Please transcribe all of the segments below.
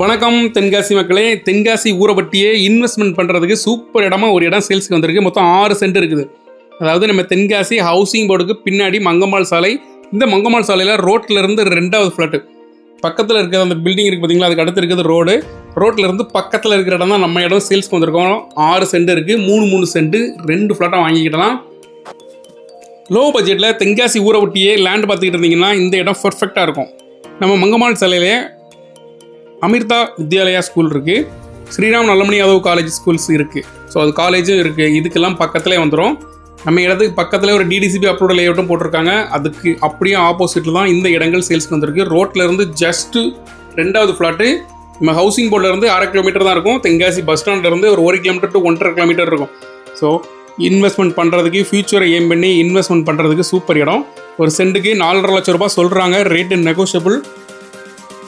வணக்கம் தென்காசி மக்களே. தென்காசி ஊரப்பட்டியே இன்வெஸ்ட்மெண்ட் பண்ணுறதுக்கு சூப்பர் இடமா ஒரு இடம் சேல்ஸ்க்கு வந்திருக்கு. மொத்தம் ஆறு சென்ட் இருக்குது. அதாவது நம்ம தென்காசி ஹவுசிங் போர்டுக்கு பின்னாடி மங்கம்மாள் சாலை. இந்த மங்கம்மாள் சாலையில் ரோட்டில் இருந்து ரெண்டாவது ஃப்ளாட்டு பக்கத்தில் இருக்கிற அந்த பில்டிங் இருக்குது பார்த்தீங்களா அதுக்கு அடுத்து இருக்கிறது ரோடு ரோட்டில் இருந்து பக்கத்தில் இருக்கிற இடம் தான் நம்ம இடம் சேல்ஸ்க்கு வந்திருக்கோம். ஆறு சென்ட் இருக்குது மூணு மூணு சென்ட் ரெண்டு ஃப்ளாட்டாக வாங்கிக்கிட்டலாம் லோ பட்ஜெட்டில் தென்காசி ஊரை ஒட்டியே லேண்ட் பார்த்துக்கிட்டு இருந்தீங்கன்னா இந்த இடம் பர்ஃபெக்டாக இருக்கும். நம்ம மங்கம்மாள் சாலையிலே அமிர்தா வித்யாலயா ஸ்கூல் இருக்குது ஸ்ரீராம் நல்லமணி யாதவ் காலேஜ் ஸ்கூல்ஸ் இருக்குது ஸோ அது காலேஜும் இருக்குது இதுக்கெல்லாம் பக்கத்துலேயே வந்துடும் நம்ம இடத்துக்கு பக்கத்தில் ஒரு டிடிசிபி அப்ரூவல் லேஅவுட்டும் போட்டிருக்காங்க. அதுக்கு அப்படியே ஆப்போசிட்டில் தான் இந்த இடங்கள் சேல்ஸ்க்கு வந்திருக்கு. ரோட்லருந்து ஜஸ்ட்டு ரெண்டாவது ஃப்ளாட்டு நம்ம ஹவுசிங் போர்டிலேருந்து அரை கிலோமீட்டர் தான் இருக்கும். தென்காசி பஸ் ஸ்டாண்ட்லேருந்து ஒரு ஒரு கிலோமீட்டர் டு ஒன்றரை கிலோமீட்டர் இருக்கும். ஸோ இன்வெஸ்ட்மெண்ட் பண்ணுறதுக்கு ஃபியூச்சரை ஏம் பண்ணி இன்வெஸ்ட்மெண்ட் பண்ணுறதுக்கு சூப்பர் இடம். ஒரு சென்ட்டுக்கு நாலரை லட்சம் ரூபா சொல்கிறாங்க ரேட்டு நெகோஷியபிள்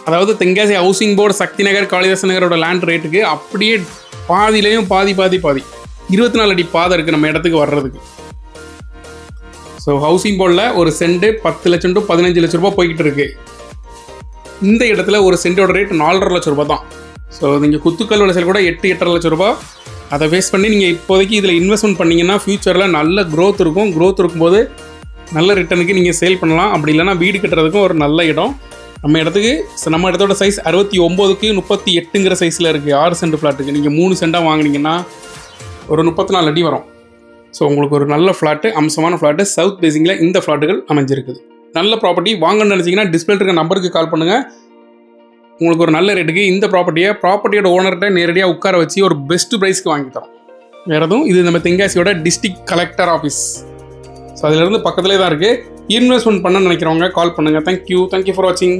அதாவது தென்காசி ஹவுசிங் போர்டு சக்தி நகர் காளிதாசன் நகரோட லேண்ட் ரேட்டுக்கு அப்படியே பாதியிலையும் பாதி பாதி பாதி. இருபத்தி நாலு அடி பாதை இருக்குது நம்ம இடத்துக்கு வர்றதுக்கு. ஸோ ஹவுசிங் போர்டில் ஒரு சென்ட் பத்து லட்சம் டு பதினஞ்சு லட்ச ரூபா போய்கிட்டு இருக்கு. இந்த இடத்துல ஒரு சென்டோட ரேட் நாலரை லட்ச ரூபா தான். ஸோ நீங்கள் குத்துக்கல் விளைச்சல் கூட எட்டு எட்டரை லட்ச ரூபா அதை வேஸ்ட் பண்ணி நீங்கள் இப்போதைக்கு இதில் இன்வெஸ்ட்மெண்ட் பண்ணிங்கன்னா ஃப்யூச்சரில் நல்ல க்ரோத் இருக்கும். க்ரோத் இருக்கும்போது நல்ல ரிட்டனுக்கு நீங்கள் சேல் பண்ணலாம். அப்படி இல்லைன்னா வீடு கட்டுறதுக்கும் ஒரு நல்ல இடம். நம்ம இடத்துக்கு ச- நம்ம இடத்தோட சைஸ் அறுபத்தி ஒம்போதுக்கு முப்பத்தி எட்டுங்கிற சைஸில் இருக்குது ஆறு சென்ட் ஃப்ளாட்டுக்கு நீங்கள் மூணு சென்டாக வாங்குனீங்கன்னா ஒரு முப்பத்தி நாலு அடி வரும். ஸோ உங்களுக்கு ஒரு நல்ல ஃப்ளாட்டு அம்சமான ஃப்ளாட்டு சவுத் பேசிங்கில் இந்த ஃப்ளாட்டுகள் அமைஞ்சிருக்குது. நல்ல ப்ராப்பர்ட்டி வாங்கணும்னு நினச்சிங்கன்னா டிஸ்பிளே இருக்க நம்பருக்கு கால் பண்ணுங்கள் உங்களுக்கு ஒரு நல்ல ரேட்டுக்கு இந்த ப்ராப்பர்ட்டியை ப்ராப்பர்ட்டியோட ஓனர்கிட்ட நேரடியாக உட்கார வச்சு ஒரு பெஸ்ட் ப்ரைஸ்க்கு வாங்கி தரோம். வேறு எதுவும்? இது நம்ம தென்காசியோட டிஸ்ட்ரிக்ட் கலெக்டர் ஆஃபீஸ் ஸோ அதிலிருந்து பக்கத்துலேயே தான் இருக்குது இன்வெஸ்ட்மெண்ட் பண்ண நினைக்கிறவங்க கால் பண்ணுங்கள் தேங்க்யூ தேங்க்யூ ஃபார் வாட்சிங்